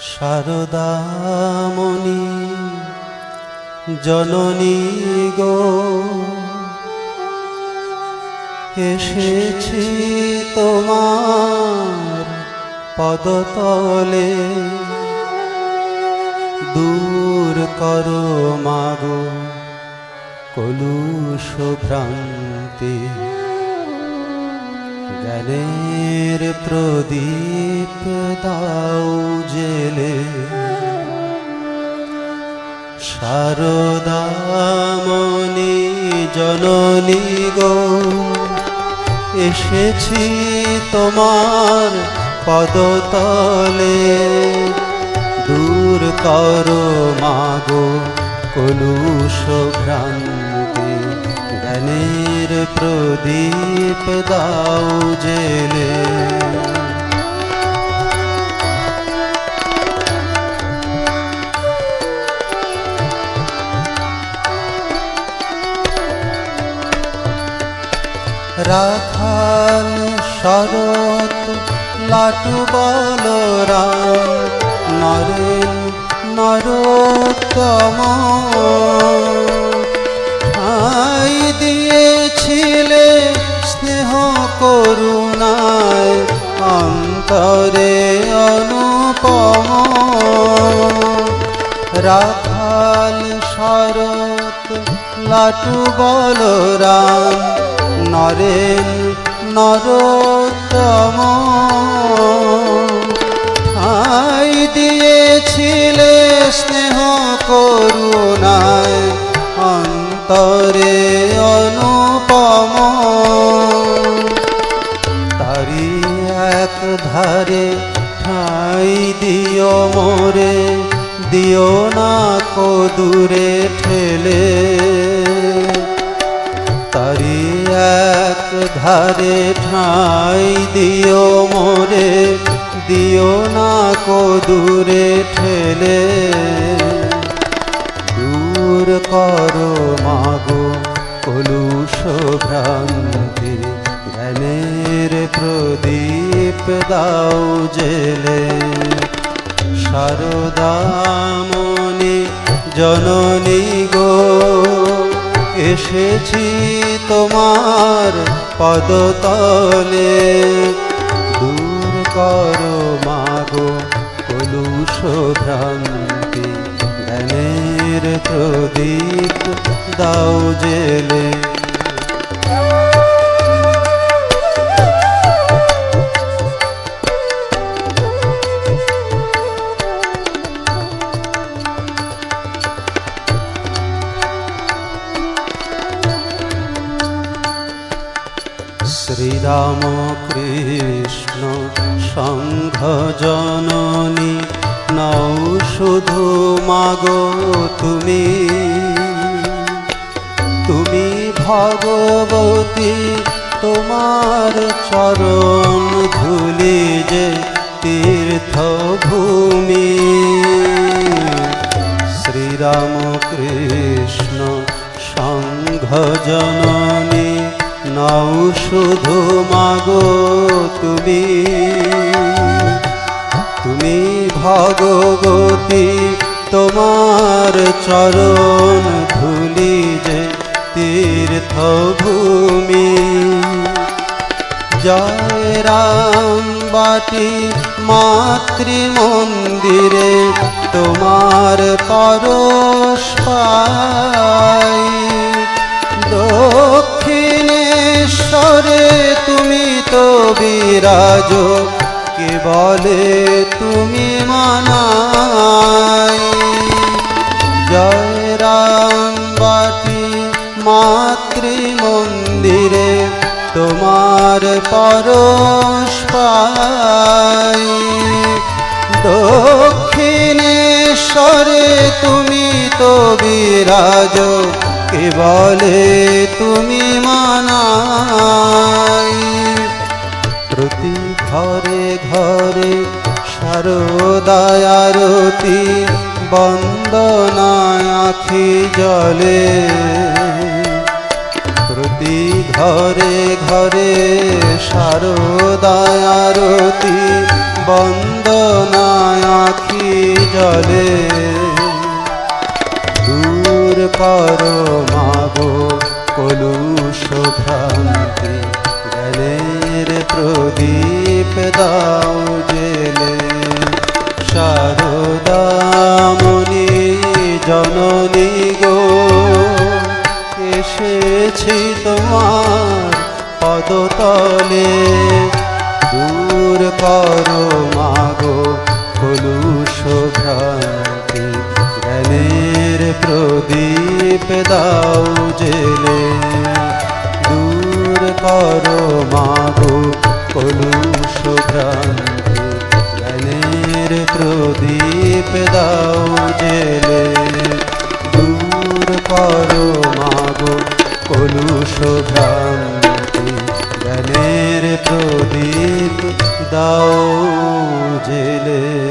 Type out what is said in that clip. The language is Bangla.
শারদামণি জননী গো এসেছি তোমার পদতলে। দূর করো মাগো কলুষ ভ্রান্তি। জ্ঞানের প্রদীপ দাও জেলে। শারদামণি জননী গো, এসেছি তোমার পদতলে। দূর করো মাগো কলুষ ভ্রান্তি জ্ঞানের প্রদীপ দাও জেলে। রাখাল শরৎ লাটু বলরাম নরেন নরোত্তম অন্তরে অনুপম। রাখাল শরৎ লাটু বলরাম নরেন নরোত্তম। ঠাই দিয়েছিলে স্নেহ করুণায় অন্তরে দিও না কো দূরে ঠেলে। তারি এক ধারে ঠাই দিও মোরে, দিও না কো দূরে ঠেলে। দূর করো মাগো কলুষ ভ্রান্তি, জ্ঞানের প্রদীপ দাও জেলে। শারদামণি জননী গো, এসেছি তোমার পদতলে। দূর করো মাগো কলুষ ভ্রান্তি জ্ঞানের প্রদীপ দাও জেলে। শ্রীরাম কৃষ্ণ সংঘ জননী নৌ শুধু মাগো তুমি। তুমি ভগবতী, তোমার চরণ ধুলি যে তীর্থভূমি। শ্রীরাম কৃষ্ণ সংঘ জননী নাও শুধু মাগো তুমি। তুমি ভগবতী, তোমার চরণ ধুলি যে তীর্থভূমি। জয় রাম বাটি মাতৃ মন্দিরে তোমার পরশ পাই দক্ষিণেশ্বরে তুমি তো বিরাজ, কে বলে তুমি মানাই জয় রাম বাটি মাতৃ মন্দিরে তোমার পরশ পাই দক্ষিণেশ্বরে তুমি তো বিরাজ কে বলে, তুমি মানাই প্রতি ঘরে ঘরে শারদায়ারতি বন্দনায় আখি জলে প্রতি ঘরে ঘরে শারদায়ারতি বন্দনায় আখি জলে করো মাগো কলুষ ভ্রান্তি জ্ঞানের প্রদীপ দাও জেলে। শারদামণি জননী গো, এসেছি তোমার পদতলে। দূর করো মাগো দাও জেলে। দূর করো মাগো কলুষ ভ্রান্তি। জ্ঞানের প্রদীপ দাও জেলে। দূর করো মাগো কলুষ ভ্রান্তি। প্রদীপ দাও জেলে।